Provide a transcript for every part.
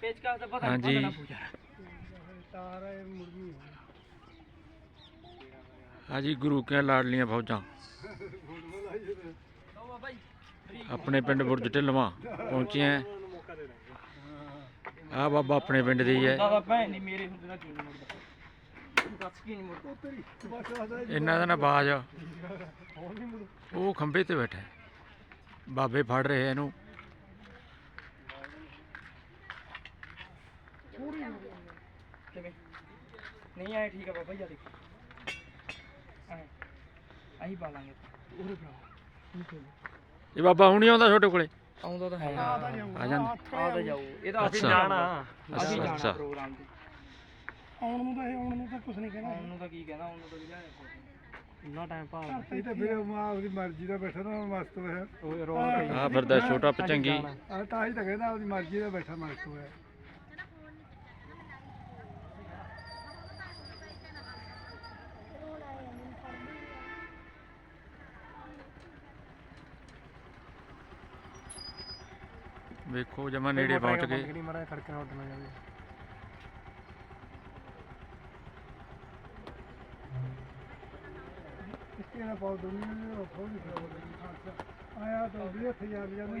ਪੇਚਕਸ ਦਾ ਪਤਾ ਹਾਂਜੀ। ਹਾਂਜੀ ਗੁਰੂ ਕੇ ਲਾਡਲੀਆਂ ਫੌਜਾਂ। ਆਪਣੇ ਪਿੰਡ ਬੁਰਜ ਢਿੱਲਵਾਂ ਪਹੁੰਚੇ ਆ ਆ ਬਾਬਾ ਆਪਣੇ ਪਿੰਡ ਦੇ ਹੀ ਹੈ। ਇਹਨਾਂ ਦਾ ਨਾ ਬਾਜ ਉਹ ਖੰਭੇ ਤੇ ਬੈਠਾ। ਬਾਬੇ ਫੜ ਰਹੇ ਇਹਨੂੰ। ਕਿਵੇਂ ਨਹੀਂ ਆਏ ਠੀਕ ਆ ਬਾਬਾ ਜੀ ਆ ਦੇਖੋ। ਆਏ। ਆਹੀ ਪਾ ਲਾਂਗੇ। ਉਹਦੇ ਭਰਾ ਇਹ ਬਾਬਾ ਹੁਣ ਹੀ ਆਉਂਦਾ ਤੁਹਾਡੇ ਕੋਲੇ? ਆਉਂਦਾ ਤਾਂ ਹੈ। ਆ ਜਾਂਦਾ। ਆ ਤਾਂ ਜਾਊ। ਇਹ ਤਾਂ ਅਸੀਂ ਅੱਛਾ। ਜਾਣਾ। ਅਸੀਂ ਅੱਛਾ, ਜਾਣਾ ਅੱਛਾ। ਪ੍ਰੋਗਰਾਮ ਤੇ। ਆਉਣ ਨੂੰ ਤਾਂ ਇਹ ਆਉਣ ਨੂੰ ਤਾਂ ਕੁਝ ਨਹੀਂ ਕਹਿਣਾ। ਆਉਣ ਨੂੰ ਤਾਂ ਕੀ ਕਹਿਣਾ ਉਹਨੂੰ ਤਾਂ ਲਿਆ ਇੰਨਾ ਟਾਈਮ ਪਾ ਇਹ ਤਾਂ ਫਿਰ ਮਾਂ ਆਪਦੀ ਮਰਜ਼ੀ ਦਾ ਬੈਠਾ ਨਾ ਮਸਤ ਹੋਇਆ। ਉਹ ਰੋ ਆ ਫਿਰਦਾ ਛੋਟਾ ਪਚੰਗੀ। ਆ ਤਾਂ ਹੀ ਤਾਂ ਕਹਿੰਦਾ ਆਪਦੀ ਮਰਜ਼ੀ ਦਾ ਬੈਠਾ ਮਸਤ ਹੋਇਆ। ਵੇਖੋ ਜਮਾ ਨੇੜੇ ਪਹੁੰਚ ਗਏ। ਕਿਹੜੀ ਮੜਾ ਖੜਕ ਨਾਲ ਉੱਡ ਨਾ ਜਾਵੇ। ਇਸ ਤਰ੍ਹਾਂ ਪਾਉ ਦੁਨੀਆ ਨੂੰ ਥੋੜੀ ਆਇਆ ਤਾਂ 20000 ਜਾਂਦੇ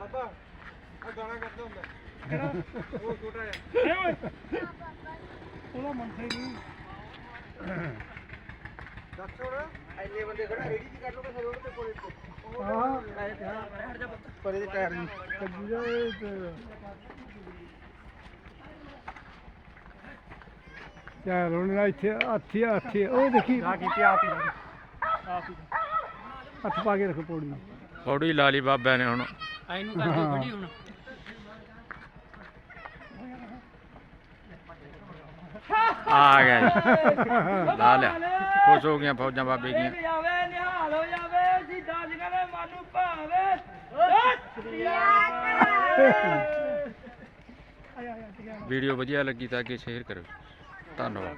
ਬਾਬਾ ਆ ਗਾਣਾ ਕਰਦਾ ਹੁੰਦਾ। ਉਹ ਛੋਟਾ ਹੈ ਓਏ। ਉਹਦਾ ਮੰਥੇ ਨਹੀਂ। ਐਨੇ ਬੰਦੇ ਖੜਾ ਰੇੜੀ ਦੀ ਕੱਢ ਲੋਗੇ ਸਰੋੜ ਤੇ ਕੋਲੇ ਹਾਂ। ਹਟ ਜਾ ਪੁੱਤ ਪਰੇ ਦੇ ਟਾਇਰ ਨਹੀਂ। ਕੱਢੀ ਜਾਏ ਤੇ। ਯਾਰ ਹੁਣ ਨਾ ਇੱਥੇ ਹੱਥੀ ਹੱਥੀ। ਉਹ ਦੇਖੀ। ਆ ਕੀਤੀ ਆਪ ਹੀ। ਹੱਥ ਪਾ ਕੇ ਰੱਖ ਪੌੜੀ ਨੂੰ। ਪੌੜੀ ਲਾ ਲਈ ਬਾਬਿਆਂ ਨੇ ਹੁਣ। ਕਰ ਹੁਣ। ਆ ਗਿਆ ਜੀ। ਲਾ ਲਿਆ। ਖੁਸ਼ ਹੋ ਗਈਆਂ ਫੌਜਾਂ ਬਾਬੇ ਦੀਆਂ। ਜਾਵੇ ਨਿਹਾਲ ਹੋ ਜਾਵੇ ਜੀ ਦਾਜੀਆਂ ਦੇ ਮਨ ਨੂੰ ਭਾਵੇ। ਵੀਡੀਓ ਵਧੀਆ ਲੱਗੀ ਤਾਂ ਅੱਗੇ ਸ਼ੇਅਰ ਕਰੋ ਧੰਨਵਾਦ।